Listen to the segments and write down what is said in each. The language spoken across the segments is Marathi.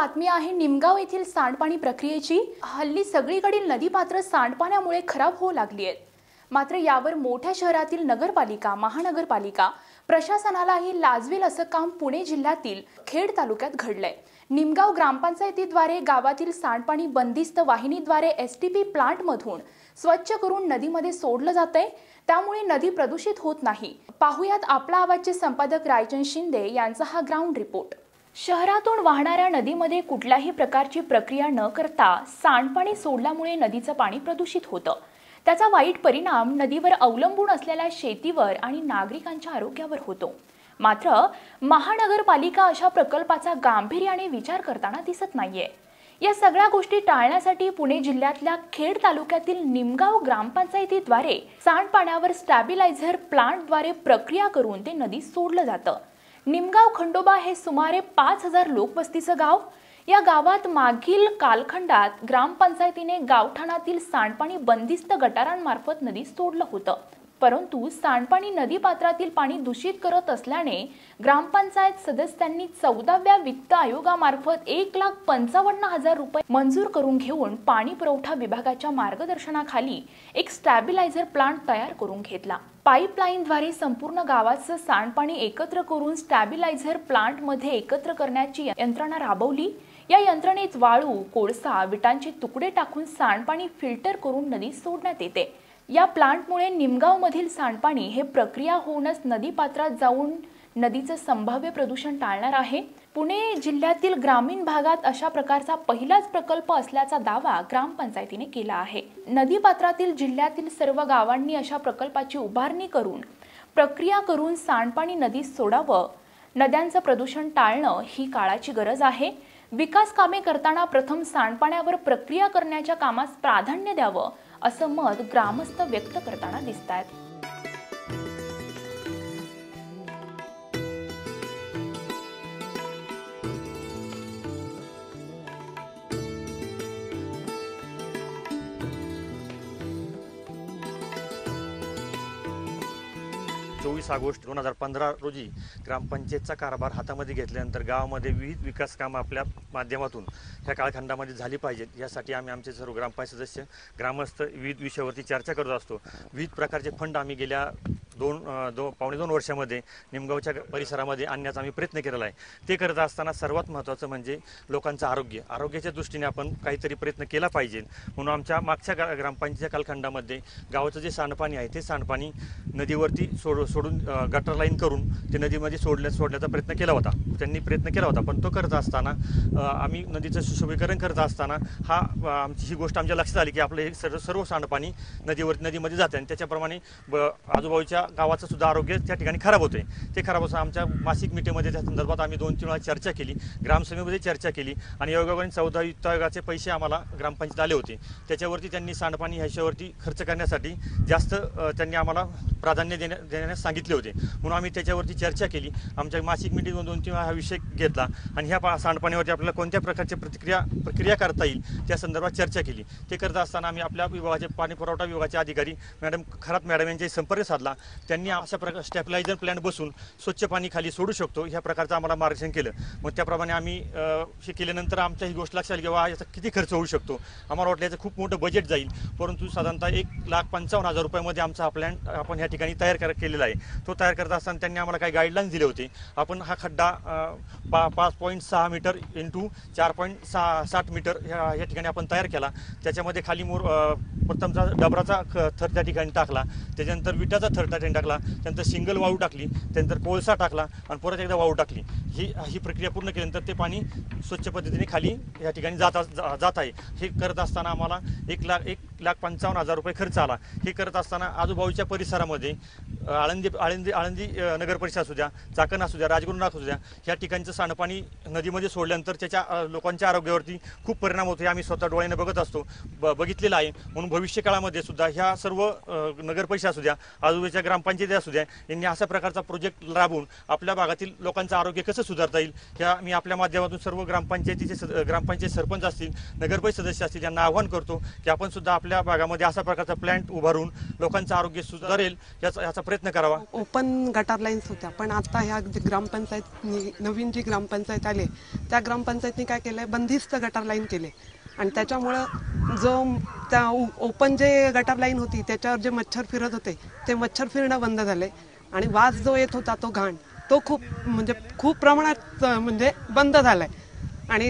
बातमी आहे निमगाव येथील सांडपाणी प्रक्रियेची. हल्ली सगळीकडील नदीपात्र सांडपाण्यामुळे खराब होऊ लागली आहेत. मात्र यावर मोठ्या शहरातील नगरपालिका महानगरपालिका प्रशासनालाही लाजवेल असं काम पुणे जिल्ह्यातील खेड तालुक्यात घडलंय. निमगाव ग्रामपंचायतीद्वारे गावातील सांडपाणी बंदिस्त वाहिनीद्वारे एस टी पी प्लांटमधून स्वच्छ करून नदीमध्ये सोडलं जातंय. त्यामुळे नदी प्रदूषित होत नाही. पाहुयात आपला आवाजचे संपादक रायचंद शिंदे यांचा हा ग्राउंड रिपोर्ट. शहरातून वाहणाऱ्या नदीमध्ये कुठल्याही प्रकारची प्रक्रिया न करता सांडपाणी सोडल्यामुळे नदीचं पाणी प्रदूषित होतं. त्याचा वाईट परिणाम नदीवर अवलंबून असलेल्या शेतीवर आणि नागरिकांच्या आरोग्यावर होतो. मात्र महानगरपालिका अशा प्रकल्पाचा गांभीर्याने विचार करताना दिसत नाहीये. या सगळ्या गोष्टी टाळण्यासाठी पुणे जिल्ह्यातल्या खेड तालुक्यातील निमगाव ग्रामपंचायतीद्वारे सांडपाण्यावर स्टॅबिलायझर प्लांटद्वारे प्रक्रिया करून ते नदीत सोडलं जातं. निमगाव खंडोबा हे सुमारे पाच हजार लोकवस्तीचं गाव. या गावात मागील कालखंडात ग्रामपंचायतीने गावठाणातील सांडपाणी बंदिस्त गटारांमार्फत नदी सोडलं होतं. परंतु सांडपाणी नदीपात्रातील पाणी दूषित करत असल्याने ग्रामपंचायत सदस्यांनी चौदाव्या वित्त आयोगामार्फत एक लाख पंचावन्न हजार रुपये मंजूर करून घेऊन पाणी पुरवठा विभागाच्या मार्गदर्शनाखाली एक स्टॅबिलायझर प्लांट तयार करून घेतला. पाईपलाईनद्वारे संपूर्ण गावाचं सांडपाणी एकत्र करून स्टॅबिलायझर प्लांटमध्ये एकत्र करण्याची यंत्रणा राबवली. या यंत्रणेत वाळू कोळसा विटांचे तुकडे टाकून सांडपाणी फिल्टर करून नदीत सोडण्यात येते. या प्लांटमुळे निमगावमधील सांडपाणी हे प्रक्रिया होऊनच नदीपात्रात जाऊन नदीचं संभाव्य प्रदूषण टाळणार आहे. पुणे जिल्ह्यातील ग्रामीण भागात अशा प्रकारचा पहिलाच प्रकल्प असल्याचा दावा ग्रामपंचायतीने केला आहे. नदीपात्रातील जिल्ह्यातील सर्व गावांनी अशा प्रकल्पाची उभारणी करून प्रक्रिया करून सांडपाणी नदीत सोडावं. नद्यांचं प्रदूषण टाळणं ही काळाची गरज आहे. विकास कामे करताना प्रथम सांडपाण्यावर प्रक्रिया करण्याच्या कामास प्राधान्य द्यावं. असं मत ग्रामस्थ व्यक्त करताना दिसत आहेत चोवीस ऑगस्ट दोन हजार पंधरा रोजी ग्रामपंचायतचा कारभार हातामध्ये घेतल्यानंतर गावामध्ये विविध विकास कामं आपल्या माध्यमातून ह्या काळखंडामध्ये झाली पाहिजेत. यासाठी आम्ही आमचे सर्व ग्रामपंचायत सदस्य ग्रामस्थ विविध विषयावरती चर्चा करत असतो. विविध प्रकारचे फंड आम्ही गेल्या दोन दो पावणे दोन वर्षामध्ये निमगावच्या परिसरामध्ये आणण्याचा आम्ही प्रयत्न केलेला आहे. ते करत असताना सर्वात महत्त्वाचं म्हणजे लोकांचं आरोग्य. आरोग्याच्या दृष्टीने आपण काहीतरी प्रयत्न केला पाहिजे. म्हणून आमच्या मागच्या गा ग्रामपंचायतीच्या कालखंडामध्ये गावाचं जे सांडपाणी आहे ते सांडपाणी नदीवरती सोड सोडून गटर लाईन करून ते नदीमध्ये सोडल्या सोडण्याचा प्रयत्न केला होता. त्यांनी प्रयत्न केला होता पण तो करत असताना आम्ही नदीचं सुशोभीकरण करत असताना हा आमची ही गोष्ट आमच्या लक्षात आली की आपलं हे सर्व सर्व सांडपाणी नदीवरती नदीमध्ये जाते. आणि त्याच्याप्रमाणे ब आजूबाजूच्या गावाचं सुद्धा आरोग्य त्या ठिकाणी खराब होते ते खराब असं आमच्या मासिक मिटिंगमध्ये त्या संदर्भात आम्ही दोन तीन वेळा चर्चा केली. ग्रामसभेमध्ये चर्चा केली. आणि योगायोगाने चौदा युक्तायोगाचे पैसे आम्हाला ग्रामपंचायत आले होते. त्याच्यावरती त्यांनी सांडपाणी ह्याच्यावरती खर्च करण्यासाठी जास्त त्यांनी आम्हाला प्राधान्य देण्या देण्यास सांगितले होते. म्हणून आम्ही त्याच्यावरती चर्चा केली. आमच्या मासिक मिटिंग दोन तीन वेळा हा विषय घेतला. आणि ह्या पा सांडपाण्यावरती आपल्याला कोणत्या प्रकारची प्रतिक्रिया प्रक्रिया करता येईल त्या संदर्भात चर्चा केली. ते करत असताना आम्ही आपल्या विभागाचे पाणी पुरवठा विभागाचे अधिकारी मॅडम खरात मॅडम यांच्याशी संपर्क साधला. त्यांनी अशा प्रकार स्टॅबिलायझर प्लॅन्ट बसून स्वच्छ पाणी खाली सोडू शकतो. ह्या प्रकारचं आम्हाला मार्गदर्शन केलं. मग त्याप्रमाणे आम्ही हे केल्यानंतर आमच्या ही गोष्ट लक्षात आली की याचा किती खर्च होऊ शकतो? आम्हाला वाटलं याचं खूप मोठं बजेट जाईल. परंतु साधारणतः एक लाख पंचावन्न हजार रुपयामध्ये आमचा हा प्लॅन आपण ह्या ठिकाणी तयार कर केलेला आहे. तो तयार करत असताना त्यांनी आम्हाला काही गाईडलाईन्स दिले होते. आपण हा खड्डा पा पाच पॉईंट सहा मीटर इंटू चार पॉईंट सहा साठ मीटर ह्या या ठिकाणी आपण तयार केला. त्याच्यामध्ये खाली मोर प्रथमचा डबराचा ख थर त्या ठिकाणी टाकला. त्याच्यानंतर विटाचा थरटा त्यांनी टाकला त्यानंतर सिंगल वाळू टाकली त्यानंतर कोळसा टाकला आणि परत एकदा वाळू टाकली. ही ही प्रक्रिया पूर्ण केल्यानंतर ते पाणी स्वच्छ पद्धतीने खाली या ठिकाणी जात जा- जात आहे. हे करत असताना आम्हाला एक लाख एक लाख पंचावन्न हजार रुपये खर्च आला. हे करत असताना आजूबाजूच्या परिसरामध्ये आळंदी आळंदी आळंदी नगर परिषद असू द्या चाकण असू द्या राजगुरुनाथ असू द्या ह्या ठिकाणचं सांडपाणी नदीमध्ये सोडल्यानंतर त्याच्या लोकांच्या आरोग्यावरती खूप परिणाम होतो. हे आम्ही स्वतः डोळ्याने बघत असतो ब बघितलेलं आहे. म्हणून भविष्य काळामध्ये सुद्धा ह्या सर्व नगर परिषद असू द्या आजूबाजूच्या ग्रामपंचायती असू द्या यांनी अशा प्रकारचा प्रोजेक्ट राबवून आपल्या भागातील लोकांचं आरोग्य कसं सुधारता येईल ह्या मी आपल्या माध्यमातून सर्व ग्रामपंचायतीचे ग्रामपंचायत सरपंच असतील नगरपरिषद सदस्य असतील यांना आवाहन करतो की आपण सुद्धा आपल्या आपल्या भागामध्ये अशा प्रकारचा प्लॅन्ट उभारून लोकांचं आरोग्य सुधारेल याचा याचा प्रयत्न करावा. ओपन गटार लाईन्स होत्या. पण आता ह्या जे ग्रामपंचायत नवीन जी ग्रामपंचायत आले त्या ग्रामपंचायतनी काय केलंय? बंदिस्त गटार लाईन केले. आणि त्याच्यामुळं जो त्या ओपन जे गटार लाईन होती त्याच्यावर जे मच्छर फिरत होते ते मच्छर फिरणं बंद झाले. आणि वास जो येत होता तो घाण तो खूप म्हणजे खूप प्रमाणात म्हणजे बंद झालाय. आणि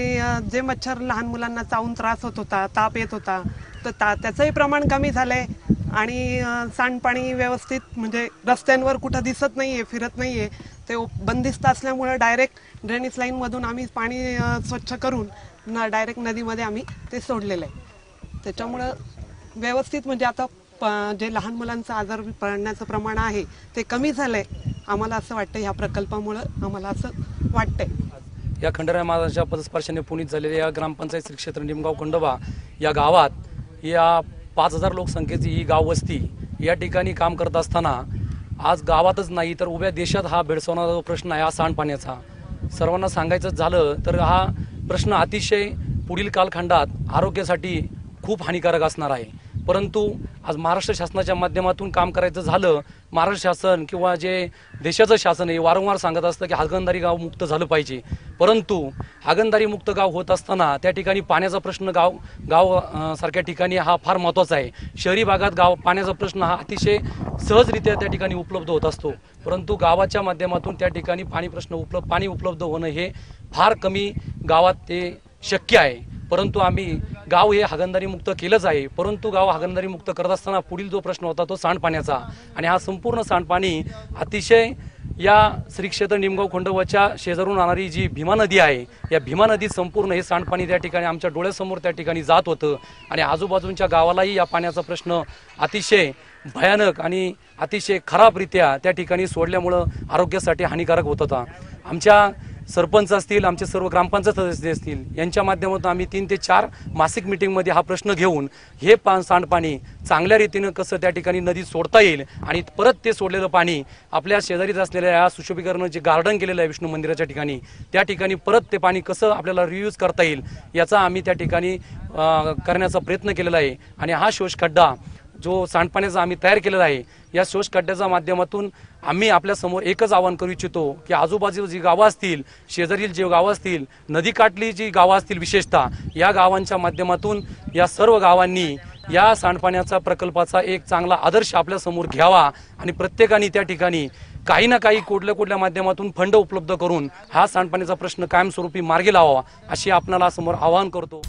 जे मच्छर लहान मुलांना चावून त्रास होत होता ताप येत होता तर ता त्याचंही प्रमाण कमी झालं आहे आणि सांडपाणी व्यवस्थित म्हणजे रस्त्यांवर कुठं दिसत नाही आहे फिरत नाही आहे ते बंदिस्त असल्यामुळं डायरेक्ट ड्रेनेज लाईनमधून आम्ही पाणी स्वच्छ करून न डायरेक्ट नदीमध्ये आम्ही ते सोडलेलं आहे. त्याच्यामुळं व्यवस्थित म्हणजे आता प- जे लहान मुलांचं आजार पडण्याचं प्रमाण आहे ते कमी झालं आहे आम्हाला असं वाटतं ह्या प्रकल्पामुळं आम्हाला असं वाटतंय. या खंडराय महाराजांच्या पदस्पर्शाने पुनीत झालेल्या या ग्रामपंचायत श्री क्षेत्र निमगाव खंडोबा या गावात या पाच हजार लोकसंख्येची ही गाव वस्ती या ठिकाणी काम करत असताना आज गावातच नाही तर उभ्या देशात हा भेडसावणारा जो प्रश्न आहे हा सांडपाण्याचा. सर्वांना सांगायचं झालं तर हा प्रश्न अतिशय पुढील कालखंडात आरोग्यासाठी खूप हानिकारक असणार आहे. परंतु आज महाराष्ट्र शासनाच्या माध्यमातून काम करायचं झालं महाराष्ट्र शासन किंवा जे देशाचं शासन आहे वारंवार सांगत असतं की हातगंधारी गाव मुक्त झालं पाहिजे. परंतु हागणदारी मुक्त गाव होत असताना त्या ठिकाणी पाण्याचा प्रश्न गाव गाव सारख्या ठिकाणी हा फार महत्त्वाचा आहे. शहरी भागात गाव पाण्याचा प्रश्न हा अतिशय सहजरित्या त्या ठिकाणी उपलब्ध होत असतो. परंतु गावाच्या माध्यमातून त्या ठिकाणी पाणी प्रश्न उपलब्ध पाणी उपलब्ध होणं हे फार कमी गावात ते शक्य आहे. परंतु आम्ही गाव हे हागणदारी मुक्त केलंच आहे. परंतु गाव हागणदारी मुक्त करत असताना पुढील जो प्रश्न होता तो सांडपाण्याचा. आणि हा संपूर्ण सांडपाणी अतिशय या श्री क्षेत्र निमगाव खंडोबाच्या शेजारून राहणारी जी भीमा नदी आहे या भीमा नदीत संपूर्ण हे सांडपाणी त्या ठिकाणी आमच्या डोळ्यासमोर त्या ठिकाणी जात होतं आणि आजूबाजूच्या गावालाही या पाण्याचा प्रश्न अतिशय भयानक आणि अतिशय खराबरित्या त्या ठिकाणी सोडल्यामुळं आरोग्यासाठी हानिकारक होत होता. आमच्या सरपंच असतील आमचे सर्व ग्रामपंचायत सदस्य असतील यांच्या माध्यमातून आम्ही तीन ते चार मासिक मिटिंगमध्ये हा प्रश्न घेऊन हे पा सांडपाणी चांगल्या रीतीनं कसं त्या ठिकाणी नदीत सोडता येईल आणि परत ते सोडलेलं पाणी आपल्या शेजारीच असलेल्या या सुशोभीकरण जे गार्डन केलेलं आहे विष्णू मंदिराच्या ठिकाणी त्या ठिकाणी परत ते पाणी कसं आपल्याला रियूज करता येईल याचा आम्ही त्या ठिकाणी करण्याचा प्रयत्न केलेला आहे. आणि हा शोषखड्डा जो सांडपाण्याचा आम्ही तयार केलेला आहे या शोष खड्ड्याच्या माध्यमातून आम्ही आपल्यासमोर एकच आवाहन करू इच्छितो की आजूबाजूला जी गावं असतील शेजारील जे गावं असतील नदीकाठली जी गावं असतील विशेषतः या गावांच्या माध्यमातून या सर्व गावांनी या सांडपाण्याचा प्रकल्पाचा एक चांगला आदर्श आपल्यासमोर घ्यावा आणि प्रत्येकाने त्या ठिकाणी काही ना काही कुठल्या कुठल्या माध्यमातून फंड उपलब्ध करून हा सांडपाण्याचा प्रश्न कायमस्वरूपी मार्गी लावावा अशी आपणाला समोर आवाहन करतो.